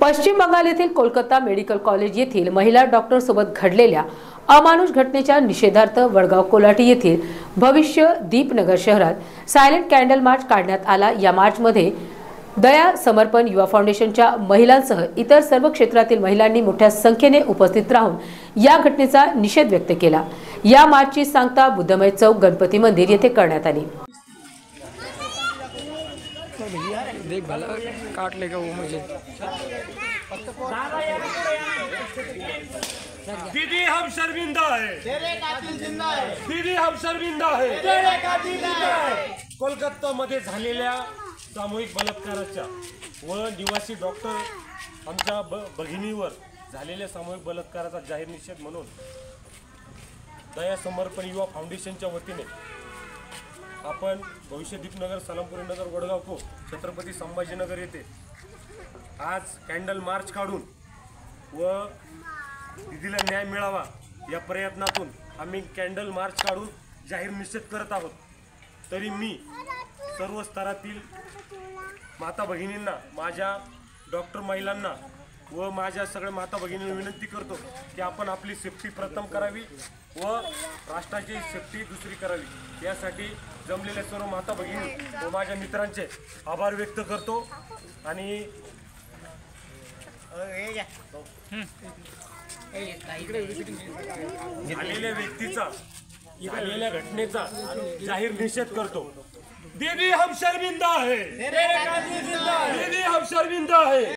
पश्चिम बंगाल येथील Kolkata medical college येथील महिला डॉक्टर सोबत घडलेल्या अमानुष घटनेच्या निषेधार्थ वडगाव कोलाटी येथील भविष्य दीपनगर शहरात सायलेंट कॅन्डल मार्च काढण्यात आला. या मार्चमध्ये दया समर्पण युवा फाउंडेशनच्या महिलांसह इतर सर्व क्षेत्रातील महिलांनी मोठ्या संख्येने उपस्थित राहून या घटनेचा निषेध व्यक्त केला. या मार्चची सांगता बुद्धमय चौक गणपती मंदिर येथे करण्यात आली. देख भला काट लेगा वो मुझे। दीदी हम शर्मिंदा है। तेरे कातिल जिंदा है। दीदी हम शर्मिंदा है। तेरे कातिल जिंदा है। कोलकाता मध्ये झालेल्या सामूहिक बलात्काराच्या व निवासी डॉक्टर आमच्या ब भगिनीवर झालेल्या सामूहिक बलात्काराचा जाहीर निषेध म्हणून दया समर्पण युवा फाउंडेशनच्या वतीने आपण भविष्य दीपनगर सलामपुरी नगर वडगाव को छत्रपती संभाजीनगर येथे आज कॅन्डल मार्च काढून व दिदीला न्याय मिळावा या प्रयत्नातून आम्ही कॅन्डल मार्च काढून जाहीर निषेध करत आहोत. तरी मी सर्व स्तरातील माता भगिनींना माझ्या डॉक्टर महिलांना व माझ्या सगळ्या माता भगिनींना विनंती करतो की आपण आपली सेफ्टी प्रथम करावी व राष्ट्राची सेफ्टी दुसरी करावी. यासाठी जमलेल्या सर्व माता भगिनी व माझ्या मित्रांचे आभार व्यक्त करतो आणि झालेल्या व्यक्तीचा झालेल्या घटनेचा जाहीर निषेध करतो. दीदी हम शर्मिंदा है तेरे कातिल जिंदा है दीदी हम शर्मिंदा है